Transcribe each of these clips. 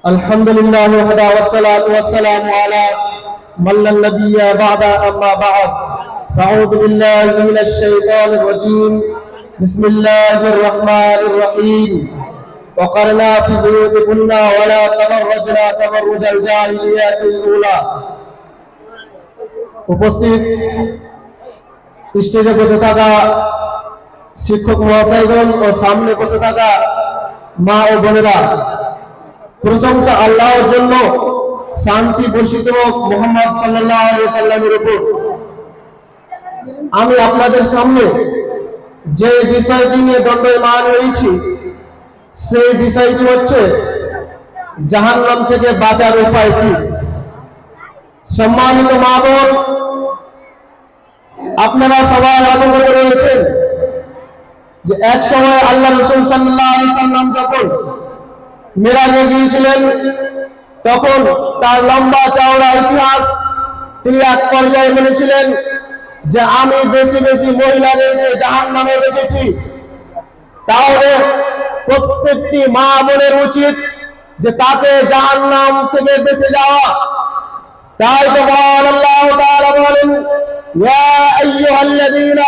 الحمد لله وحده والصلاة والسلام على من لا نبي بعد أما بعد أعوذ بالله من الشيطان الرجيم بسم الله الرحمن الرحيم وقرنا في بيوتكن ولا تبرجنا تبرج الجاهليات الأولى উপস্থিত স্টেজে বসে থাকা শিক্ষক মহাশয়গণ ও সামনে বসে থাকা মা ও বোনেরা প্রশংসা আল্লাহর জন্য শান্তি বর্ষিত হোক মোহাম্মদ সাল্লামের উপর। আমি আপনাদের সামনে যে বিষয়টি নিয়ে দণ্ডমান হয়েছি সেই বিষয়টি হচ্ছে জাহান্নাম থেকে বাঁচার উপায় কি? সম্মানিত মা বোন আপনারা সবাই অবগত রয়েছেন যে এক সময় আল্লাহ রসুল সাল্লাহ আলি সাল্লাম যখন মেরাজে গিয়েছিলেন। তখন তার লম্বা চওড়া ইতিহাস তিনি এক পর্যায়ে বলেছিলেন যে আমি বেশি বেশি মহিলাদেরকে জাহান নামে রেখেছি। তাহলে প্রত্যেকটি মা বোনের উচিত যে তাকে জাহান নাম থেকে বেঁচে যাওয়া। তাই তো আল্লাহ তাআলা বলেন, ইয়া আইয়ুহাল্লাযীনা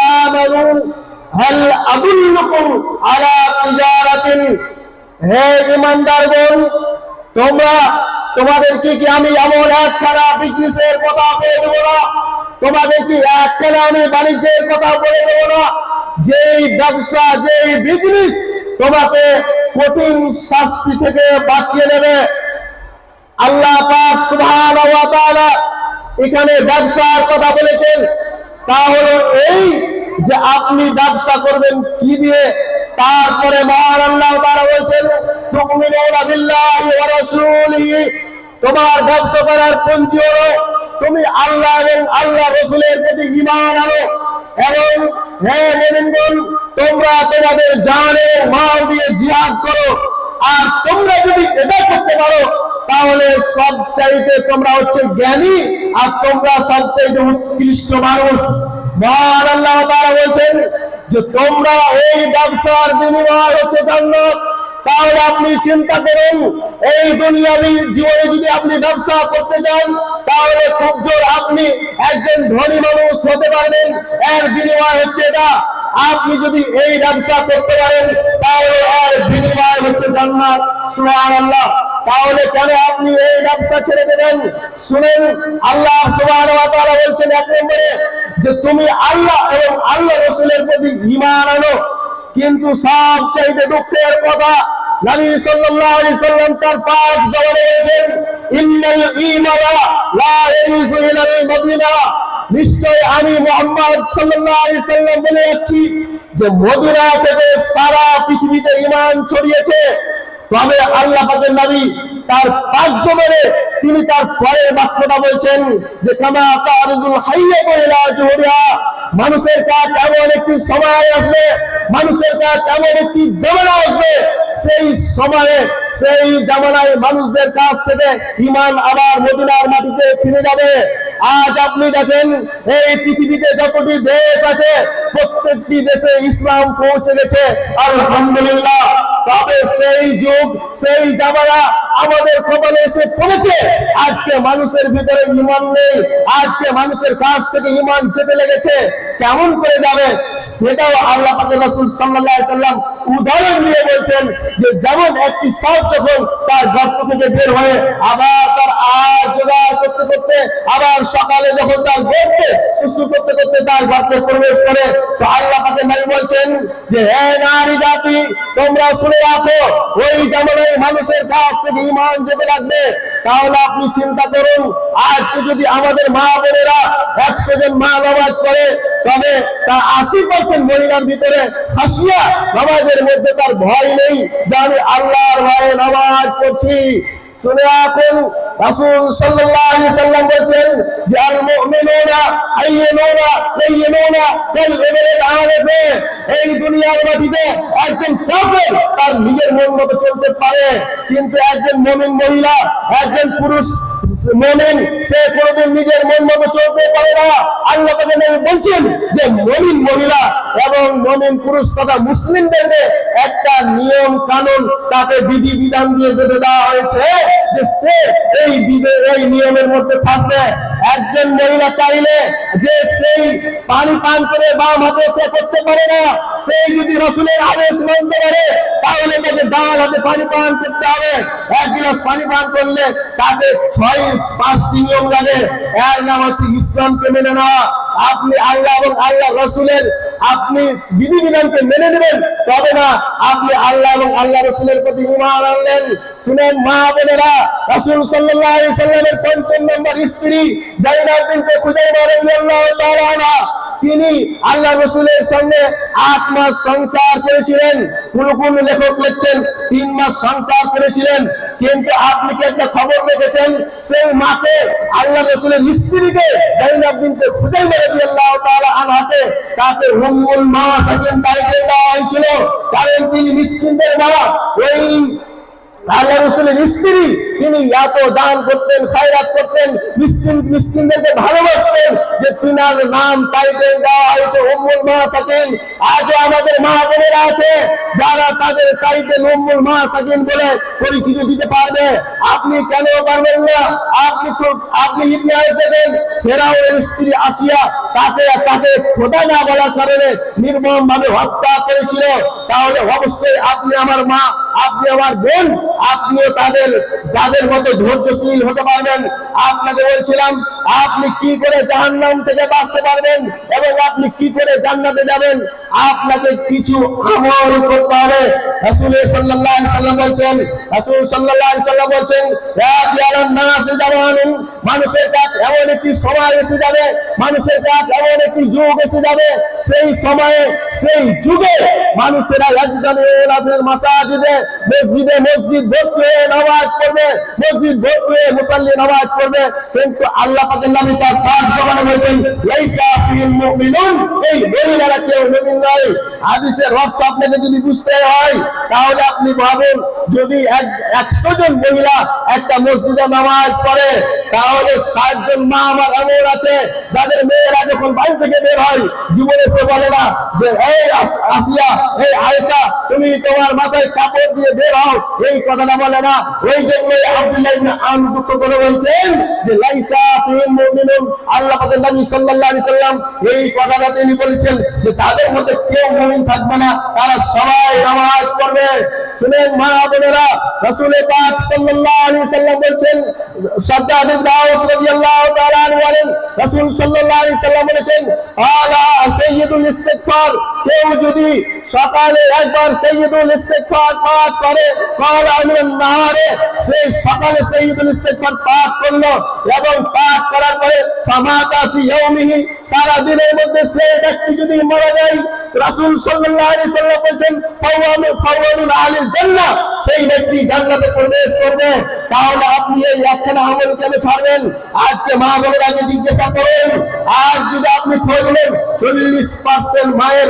আলা তিজারাতিন হে ইমানদারগণ তোমরা তোমাদেরকে কি আমি এমন একখানা বিজনেসের কথা বলে দেবো না? তোমাদের কি একখানা আমি বাণিজ্যের কথা বলে দেবো না? যেই ব্যবসা, যেই বিজনেস তোমাকে কঠিন শাস্তি থেকে বাঁচিয়ে নেবে আল্লাহ পাক সুবহানাহু ওয়া এখানে ব্যবসার কথা বলেছেন। তা হলো এই যে আপনি ব্যবসা করবেন কি দিয়ে? তারপরে মহান আল্লাহ তাআলা বলছেন তোমার ব্যবসা করার পঞ্জি হলো, তুমি আল্লাহ এবং আল্লাহ রসুলের প্রতি ঈমান আনো এবং হে মুমিনগণ, তোমরা তোমাদের জান এবং মাল দিয়ে জিহাদ করো। আর তোমরা যদি এটা করতে পারো, তাহলে সব চাইতে তোমরা হচ্ছে জ্ঞানী আর তোমরা সব চাইতে উৎকৃষ্ট মানুষ। মহান আল্লাহ তারা বলছেন যে তোমরা এই ব্যবসার বিনিময় হচ্ছে জান্নাত তাহলে আপনি চিন্তা করুন, এই দুনিয়াবি জীবনে যদি আপনি ব্যবসা করতে চান, তাহলে খুব জোর আপনি একজন ধনী মানুষ হতে পারবেন। এর বিনিময় হচ্ছে এটা। আপনি যদি এই ব্যবসা করতে পারেন, তাহলে এর বিনিময় হচ্ছে জান্নাত। সুবহানাল্লাহ। তাহলে কেন আপনি এই ব্যবসা ছেড়ে দেবেন? শুনেন, আল্লাহ বলছেন এক নম্বরে যে তুমি আল্লাহ এবং আল্লাহ রসুলের প্রতি ঈমান আনো। কিন্তু সব চাইতে দুঃখের কথা নিশ্চয় যে মদিনা থেকে সারা পৃথিবীতে ঈমান ছড়িয়েছে। তবে আল্লাহ নবী তার পাঁচ জবানে তিনি তার পরের বাক্যটা বলছেন যে, কামা মানুষের কাজ এমন একটি সময় আসবে, মানুষের কাজ এমন একটি জামানা আসবে। সেই সময়ে, সেই জামানায় মানুষদের কাছ থেকে ইমান আবার মদিনার মাটিতে ফিরে যাবে। আজ আপনি দেখেন, এই পৃথিবীতে যতটি দেশ আছে, প্রত্যেকটি দেশে ইসলাম পৌঁছে গেছে। আলহামদুলিল্লাহ, তবে সেই যুগ, সেই জামানা আমাদের কপালে এসে পড়েছে। আজকে মানুষের ভিতরে ইমান নেই, আজকে মানুষের কাছ থেকে ইমান যেতে লেগেছে। কেমন করে যাবে সেটাও আল্লাহ রাসূল সাল্লাম উদাহরণ দিয়ে বলছেন যে যেমন একটি সাপ যখন তার গর্ত থেকে বের হয়ে আবার তার আর জোগাড় করতে করতে, আবার সকালে যখন তার গর্তে সুস্থ করতে করতে তার গর্তে প্রবেশ করে, তো বলছেন যে হে নারী জাতি, তোমরা শুনে রাখো, ওই জামানায় মানুষের কাছ থেকে ইমান যেতে লাগবে। তাহলে আপনি চিন্তা করুন, আজকে যদি আমাদের মা বোনেরা একশো জন মা নামাজ পড়ে, তবে তার আশি পার্সেন্ট মহিলার ভিতরে হাসিয়া নামাজের মধ্যে তার ভয় নেই যে, আমি আল্লাহর ভয়ে নামাজ পড়ছি। শুনে রাখুন রাসূল সাল্লাল্লাহু আলাইহি সাল্লাম বলেন যে, আল মুমিনুনা এই দুনিয়ার মাটিতে একজন কাফের তার নিজের মন মতো চলতে পারে, কিন্তু একজন মুমিন মহিলা, একজন পুরুষ মুমিন, সে কোনোদিন নিজের মন মতো চলতে পারে না। আল্লাহ বলছেন যে, মুমিন মহিলা এবং মুমিন পুরুষ তথা মুসলিমদেরকে একটা নিয়ম কানুন তাকে বিধি বিধান দিয়ে বেঁধে দেওয়া হয়েছে যে সে এই বিধে এই নিয়মের মধ্যে থাকবে। একজন মহিলা চাইলে যে সেই পানি পান করে বাম হাতে সে করতে পারে না, সেই যদি রসুলের আদেশ মানতে পারে, তাহলে তাকে ডান হাতে পানি পান করতে হবে। এক গ্লাস পানি পান করলে তাকে ছয় পাঁচটি নিয়ম লাগে। এর নাম হচ্ছে ইসলামকে মেনে নেওয়া। আপনি আল্লাহ এবং আল্লাহ রসুলের আপনি বিধিবিধানকে মেনে নেবেন, তবে না, আপনি আল্লাহ এবং আল্লাহ রসুলের প্রতি ইমান আনলেন। শুনেন, মা বোনেরা, রসুল সাল্লাহ সাল্লামের পঞ্চম নম্বর স্ত্রী জাইনা বিনতে খুজাইমা রাদিয়াল্লাহু তাআলা তিনি আল্লাহ রসুলের সঙ্গে আট মাস সংসার করেছিলেন। কোন কোন লেখক লিখছেন, তিন মাস সংসার করেছিলেন। কিন্তু আপনি কি একটা খবর রেখেছেন? সেই মাকে আল্লাহ রসুলের স্ত্রীকে জাইনাব বিনতে খুজাইমা রাদিয়াল্লাহু তাআলা আনহাকে তাকে উম্মুল মা সাকিন টাইটেল দেওয়া হয়েছিল কারণ তিনি মিসকিনদের মা ওই আল্লাহ তিনি এত দান করতেন করতেন ভালোবাসতেন যে নাম দেওয়া হয়েছে আমাদের মা আছে, যারা তাদের পরিচিতি দিতে পারবে। আপনি কেন পারবেন না? আপনি আপনি ইতিহাস দেখেন ফেরাউনের স্ত্রী আসিয়া তাকে তাকে খোদা না বলার কারণে নির্মম ভাবে হত্যা করেছিল। তাহলে অবশ্যই আপনি আমার মা আপনি আমার বোন আপনিও তাদের তাদের মতো ধৈর্যশীল হতে পারবেন। আপনাকে বলছিলাম আপনি কি করে জাহান্নাম থেকে বাঁচতে পারবেন এবং আপনি কি করে জান্নাতে যাবেন? আপনাকে কিছু আমল করতে হবে। রাসূল সাল্লাল্লাহু আলাইহি সাল্লাম বলছেন, রাসূল সাল্লাল্লাহু আলাইহি সাল্লাম বলছেন ইয়া ইয়ালান নাস জামানুন মানুষের কাছে এমন একটি সময় এসে যাবে, মানুষের কাছে এমন একটি যুগ এসে যাবে, সেই সময়ে, সেই যুগে মানুষেরা ইয়াজদানুল মাসাজিদে, মসজিদে মসজিদ ভর্তি হয়ে নামাজ পড়বে, মসজিদ ভর্তি হয়ে মুসাল্লি নামাজ পড়বে, কিন্তু আল্লাহ যাদের মেয়েরা যখন বাড়ি থেকে বের হয়, জীবনে সে বলে না যে আসিয়া, এই তুমি তোমার মাথায় কাপড় দিয়ে বের হও। এই কথাটা বলে না। ওই জন্যই আব্দুল্লাহ আমর দুঃখ করে বলছেন যে, লাইসা বলেছেন তারা সবাই নামাজ পড়বে। শুনেন মা বোনেরা, রাসূল পাক সাল্লাল্লাহু আলাইহি সাল্লাম বলছেন সাদ্দাদ আউস রাদিয়াল্লাহু তাআলা আনহু বলেন, রাসূল সাল্লাল্লাহু আলাইহি সাল্লাম বলেছেন, আলা সাইয়্যিদুল ইস্তিগফার। কেউ যদি সকালে একবার সাইয়্যিদুল ইস্তিগফার পাঠ করে নাহারে, সেই সকালে সাইয়্যিদুল ইস্তিগফার পাঠ করল এবং পাঠ করার পরে ফামাতা ফি ইয়াউমিহি সারা দিনের মধ্যে সেই ব্যক্তি যদি মারা যায়, রাসূল সাল্লাল্লাহু আলাইহি সাল্লাম ফাওয়ামি ফাওয়ামিন আলিল জান্নাহ, সেই ব্যক্তি জান্নাতে প্রবেশ করবে। তাহলে আপনি এই একখানা আমল কেন ছাড়বেন? আজকে মা বোনের জিজ্ঞাসা করেন, আজ যদি আপনি খুঁজলেন চল্লিশ পার্সেন্ট মায়ের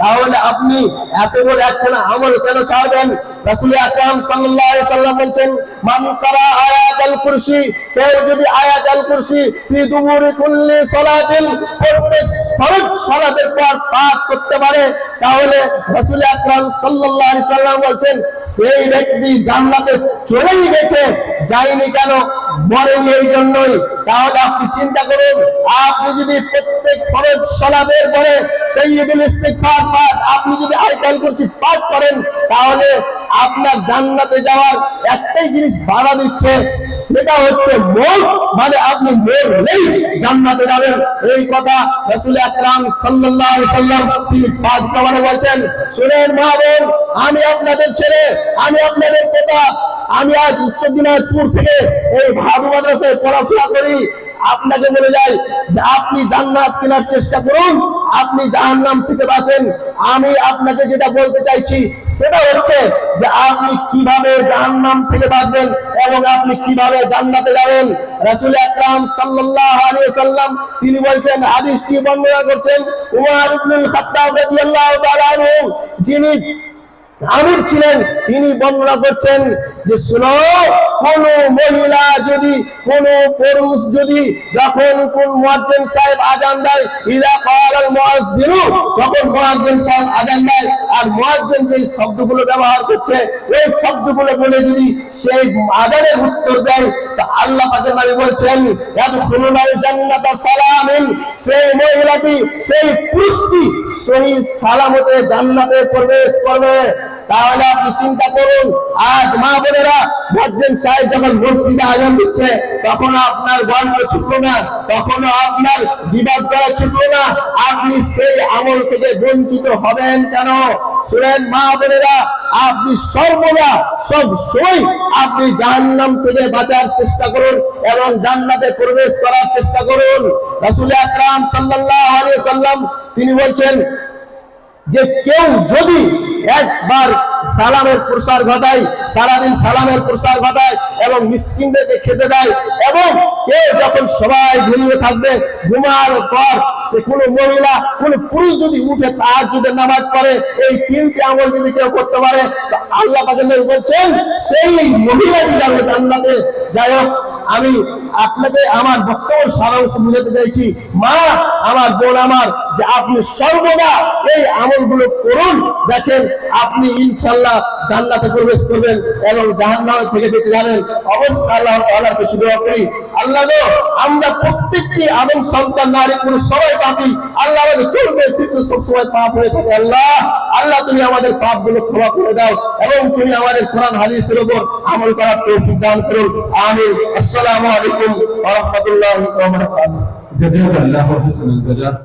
তাহলে আপনি এত বড় একখানা আমল কেন ছাড়বেন রাসূল আকরাম সাল্লাল্লাহু আলাইহি সাল্লাম বলেন মান কারা আয়াতুল কুরসি কেউ যদি আয়াতুল কুরসি ফি দুবুরি কুল্লি সালাতিন প্রত্যেক ফরজ সালাতের পর পাঠ করতে পারে, তাহলে রাসূল আকরাম সাল্লাল্লাহু আলাইহি সাল্লাম বলেন সেই ব্যক্তি জান্নাতে চলেই গেছে, যায়নি কেন? মরেনি এই জন্যই। তাহলে আপনি চিন্তা করুন, আপনি যদি প্রত্যেক ফরজ সালাতের পরে সাইয়্যিদুল ইস্তিগফার পাঠ আপনি যদি আয়াতুল কুরসি পাঠ করেন, তাহলে আপনার জান্নাতে যাওয়ার একটাই জিনিস বাধা দিচ্ছে, সেটা হচ্ছে মন মানে আপনি মরলেই জান্নাতে যাবেন। এই কথা রাসূল আকরাম আলাইহি সাল্লাম তিনি পাঁচ জবানে বলেন শুনেন মা আমি আপনাদের ছেলে, আমি আপনাদের পিতা আমি আজ উত্তর দিনাজপুর থেকে এই ভাদু মাদ্রাসায় পড়াশোনা করি। আপনাকে বলে যাই যে আপনি জান্নাত কেনার চেষ্টা করুন, আপনি জাহান্নাম থেকে বাঁচেন। আমি আপনাকে যেটা বলতে চাইছি, সেটা হচ্ছে যে আপনি কীভাবে জাহান্নাম থেকে বাঁচবেন এবং আপনি কীভাবে জান্নাতে যাবেন। রাসূল আকরাম সাল্লাল্লাহু আলাইহি সাল্লাম তিনি বলছেন, হাদিসটি বর্ণনা করছেন, উমর ইবনুল খাত্তাব তাআলা যিনি আমির ছিলেন, তিনি বর্ণনা করছেন যে শুনো কোন মহিলা যদি, কোন পুরুষ যদি যখন কোন মুয়াজ্জিন সাহেব আজান দেয় ইদা ক্বালাল মুয়াজ্জিনু তখন মুয়াজ্জিন সাহেব আজান দেয়। আর মুয়াজ্জিন যে শব্দগুলো ব্যবহার করছে, ওই শব্দগুলো বলে যদি সেই আজানের উত্তর দেয়, তা আল্লাহ পাকের নবী বলছেন, ইয়াদখুলুনাল জান্নাতা সালামিন সেই মহিলাটি, সেই পুরুষটি সহি সালামতে জান্নাতে প্রবেশ করবে। তাহলে আপনি চিন্তা করুন, আজ মা বোনেরা মসজিদ সাহেব যখন মসজিদে আজান দিচ্ছে তখন আপনার গল্প ছুটলো না তখন আপনার বিবাদ করা ছুটলো না। আপনি সেই আমল থেকে বঞ্চিত হবেন কেন? শুনেন মা বোনেরা, আপনি সর্বদা সব সময় আপনি জাহান্নাম থেকে বাঁচার চেষ্টা করুন এবং জান্নাতে প্রবেশ করার চেষ্টা করুন। রাসূল আকরাম সাল্লাল্লাহু আলাইহি সাল্লাম তিনি বলছেন যে কেউ যদি একবার সালামের প্রসার ঘটায়, সারাদিন সালামের প্রসার ঘটায় এবং মিসকিনদেরকে খেতে দেয় এবং কেউ যখন সবাই ঘুমিয়ে থাকবে, ঘুমার পর সে কোনো মহিলা, কোনো পুরুষ যদি উঠে তার যদি নামাজ পড়ে, এই তিনটি আমল যদি কেউ করতে পারে আল্লাহ পাকের বলছেন, সেই মহিলাটি যাবে জান্নাতে। যাই হোক, আমি আপনাকে আমার বক্তব্য সারাংশ বুঝাতে চাইছি। মা আমার বোন আমার, যে আপনি সর্বদা এই আমলগুলো করুন। দেখেন, আপনি ইনশাল্লাহ জান্নাতে প্রবেশ করবেন এবং জাহান্নাম থেকে বেঁচে যাবেন। অবশ্যই আল্লাহ তাআলার কাছে করি। আল্লাহ আমরা প্রত্যেকটি আদম সন্তান, নারী, পুরুষ, সবাই পাপি। আল্লাহ চলবে, কিন্তু সবসময় পাপ হয়ে থাকে আল্লাহ। আল্লাহ, তুমি আমাদের পাপগুলো ক্ষমা করে দাও এবং তুমি আমাদের কোরআন হাদিসের উপর আমল করার তৌফিক দান করুন। আমিন। আসসালামু আলাইকুম রাহমাতুল্লাহি বারাকাতুহু। جزاك الله حسن الجزاء